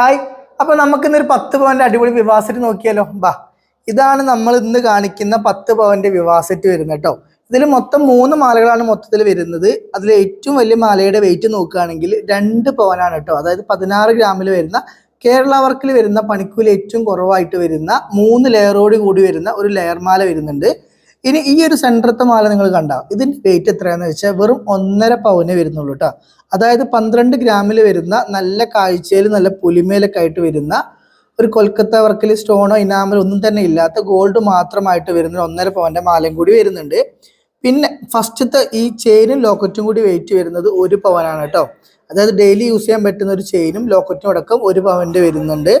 Hi. അപ്പൊ നമുക്ക് ഇന്നൊരു പത്ത് പവന്റെ അടിപൊളി വിവാസറ്റ് നോക്കിയാലോ? ബാ. ഇതാണ് നമ്മൾ ഇന്ന് കാണിക്കുന്ന പത്ത് പവന്റെ വിവാസറ്റ് വരുന്നത് കേട്ടോ. ഇതിൽ മൊത്തം മൂന്ന് മാലകളാണ് മൊത്തത്തിൽ വരുന്നത്. അതിൽ ഏറ്റവും വലിയ മാലയുടെ വെയിറ്റ് നോക്കുകയാണെങ്കിൽ രണ്ട് പവനാണ് കേട്ടോ. അതായത് പതിനാറ് ഗ്രാമിൽ വരുന്ന കേരള വർക്കിൽ വരുന്ന പണിക്കൂലി ഏറ്റവും കുറവായിട്ട് വരുന്ന മൂന്ന് ലെയറോട് കൂടി വരുന്ന ഒരു ലെയർ മാല വരുന്നുണ്ട്. ഇനി ഈ ഒരു സെന്ററത്തെ മാല നിങ്ങൾ കണ്ട. ഇതിന്റെ വെയിറ്റ് എത്രയാന്ന് വെച്ചാൽ വെറും ഒന്നര പവനെ വരുന്നുള്ളൂ കേട്ടോ അതായത് പന്ത്രണ്ട് ഗ്രാമിൽ വരുന്ന നല്ല കാഴ്ചയിൽ നല്ല പുലിമേലൊക്കെ ആയിട്ട് വരുന്ന ഒരു കൊൽക്കത്ത വർക്കിൽ സ്റ്റോണോ ഇനാമലോ ഒന്നും തന്നെ ഇല്ലാത്ത ഗോൾഡ് മാത്രമായിട്ട് വരുന്ന ഒന്നര പവന്റെ മാലയും കൂടി വരുന്നുണ്ട്. പിന്നെ ഫസ്റ്റത്തെ ഈ ചെയിനും ലോക്കറ്റും കൂടി വെയിറ്റ് വരുന്നത് ഒരു പവനാണ് കേട്ടോ അതായത് ഡെയിലി യൂസ് ചെയ്യാൻ പറ്റുന്ന ഒരു ചെയിനും ലോക്കറ്റും അടക്കം ഒരു പവന്റെ വരുന്നുണ്ട്.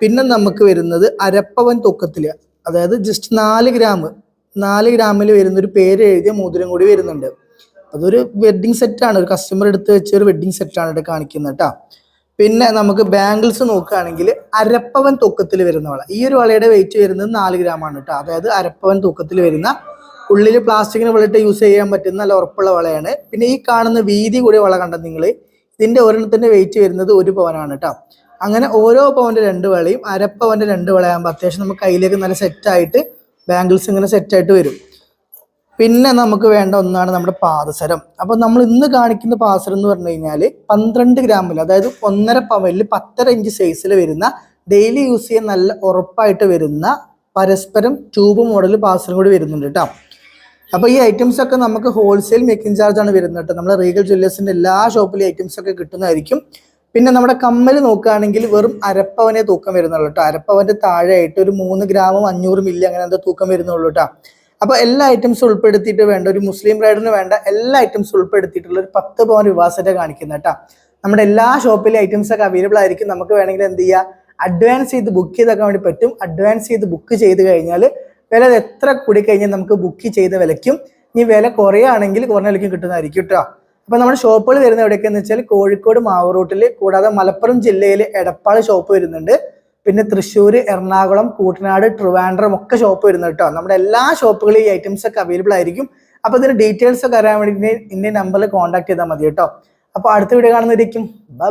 പിന്നെ നമുക്ക് വരുന്നത് അരപ്പവൻ തൂക്കത്തിൽ അതായത് ജസ്റ്റ് നാല് ഗ്രാം നാല് ഗ്രാമിൽ വരുന്ന ഒരു പേര് എഴുതിയ മോതിരം കൂടി വരുന്നുണ്ട്. അതൊരു വെഡ്ഡിങ് സെറ്റാണ് ഒരു കസ്റ്റമർ എടുത്ത് വെച്ച ഒരു വെഡ്ഡിങ് സെറ്റാണ് ഇവിടെ കാണിക്കുന്നത് കേട്ടോ പിന്നെ നമുക്ക് ബാംഗിൾസ് നോക്കുകയാണെങ്കിൽ അരപ്പവൻ തൂക്കത്തിൽ വരുന്ന വള. ഈ ഒരു വളയുടെ വെയിറ്റ് വരുന്നത് നാല് ഗ്രാം ആണ് കേട്ടോ അതായത് അരപ്പവൻ തൂക്കത്തിൽ വരുന്ന ഉള്ളിൽ പ്ലാസ്റ്റിക്കിന് വളയിട്ട് യൂസ് ചെയ്യാൻ പറ്റുന്ന നല്ല ഉറപ്പുള്ള വളയാണ്. പിന്നെ ഈ കാണുന്ന വീതി കൂടിയ വള കണ്ട നിങ്ങൾ ഇതിന്റെ ഒരെണ്ണത്തിന്റെ വെയിറ്റ് വരുന്നത് ഒരു പവനാണ് കേട്ടോ അങ്ങനെ ഓരോ പവന്റെ രണ്ട് വളയും അരപ്പവന്റെ രണ്ട് വളയാകുമ്പോൾ അത്യാവശ്യം നമുക്ക് കയ്യിലേക്ക് നല്ല സെറ്റായിട്ട് ബാംഗിൾസ് ഇങ്ങനെ സെറ്റായിട്ട് വരും. പിന്നെ നമുക്ക് വേണ്ട ഒന്നാണ് നമ്മുടെ പാദസരം. അപ്പോൾ നമ്മൾ ഇന്ന് കാണിക്കുന്ന പാദസരം എന്ന് പറഞ്ഞു കഴിഞ്ഞാൽ പന്ത്രണ്ട് ഗ്രാമിൽ അതായത് ഒന്നര പവനിൽ പത്തര ഇഞ്ച് സൈസിൽ വരുന്ന ഡെയിലി യൂസ് ചെയ്യാൻ നല്ല ഉറപ്പായിട്ട് വരുന്ന പരസ്പരം ട്യൂബ് മോഡൽ പാദസരം കൂടി വരുന്നുണ്ട് കേട്ടോ അപ്പോൾ ഈ ഐറ്റംസ് ഒക്കെ നമുക്ക് ഹോൾസെയിൽ മേക്കിംഗ് ചാർജ് ആണ് വരുന്നത് കേട്ടോ നമ്മൾ റീഗൽ ജ്വല്ലേഴ്സിന്റെ എല്ലാ ഷോപ്പിലും ഐറ്റംസ് ഒക്കെ കിട്ടുന്നതായിരിക്കും. പിന്നെ നമ്മുടെ കമ്മൽ നോക്കുകയാണെങ്കിൽ വെറും അരപ്പവനെ തൂക്കം വരുന്നുള്ളൂ കേട്ടോ. അരപ്പവന്റെ താഴെയായിട്ട് ഒരു മൂന്ന് ഗ്രാമും അഞ്ഞൂറ് മില്ലി അങ്ങനെ എന്തോ തൂക്കം വരുന്നുള്ളൂ കേട്ടോ. അപ്പൊ എല്ലാ ഐറ്റംസും ഉൾപ്പെടുത്തിയിട്ട് വേണ്ട ഒരു മുസ്ലിം ബ്രൈഡിന് വേണ്ട എല്ലാ ഐറ്റംസും ഉൾപ്പെടുത്തിയിട്ടുള്ള ഒരു പത്ത് പവൻ വിവാസത്തെ കാണിക്കുന്നത് കേട്ടോ. നമ്മുടെ എല്ലാ ഷോപ്പിലെ ഐറ്റംസ് ഒക്കെ അവൈലബിൾ ആയിരിക്കും. നമുക്ക് വേണമെങ്കിൽ എന്ത് ചെയ്യുക അഡ്വാൻസ് ചെയ്ത് ബുക്ക് ചെയ്തൊക്കെ വേണ്ടി പറ്റും. അഡ്വാൻസ് ചെയ്ത് ബുക്ക് ചെയ്ത് കഴിഞ്ഞാൽ വില എത്ര കൂടി കഴിഞ്ഞാൽ നമുക്ക് ബുക്ക് ചെയ്ത വിലയ്ക്കും ഇനി വില കുറയുകയാണെങ്കിൽ കുറഞ്ഞ വിലയ്ക്കും കിട്ടുന്നതായിരിക്കും കേട്ടോ. അപ്പൊ നമ്മുടെ ഷോപ്പുകൾ വരുന്ന എവിടെയൊക്കെയെന്ന് വെച്ചാൽ കോഴിക്കോട് മാവറൂട്ടിൽ കൂടാതെ മലപ്പുറം ജില്ലയിൽ എടപ്പാൾ ഷോപ്പ് വരുന്നുണ്ട്. പിന്നെ തൃശ്ശൂർ എറണാകുളം കൂട്ടനാട് ട്രിവാൻഡ്രം ഒക്കെ ഷോപ്പ് വരുന്നുണ്ട് കേട്ടോ നമ്മുടെ എല്ലാ ഷോപ്പുകളിലും ഈ ഐറ്റംസ് ഒക്കെ അവൈലബിൾ ആയിരിക്കും. അപ്പൊ ഇതിന്റെ ഡീറ്റെയിൽസ് ഒക്കെ അറിയാൻ വേണ്ടി ഇന്ന നമ്പറിൽ കോൺടാക്ട് ചെയ്താൽ മതി കേട്ടോ അപ്പൊ അടുത്ത വീഡിയോ കാണുന്നതായിരിക്കും ബൈ ബൈ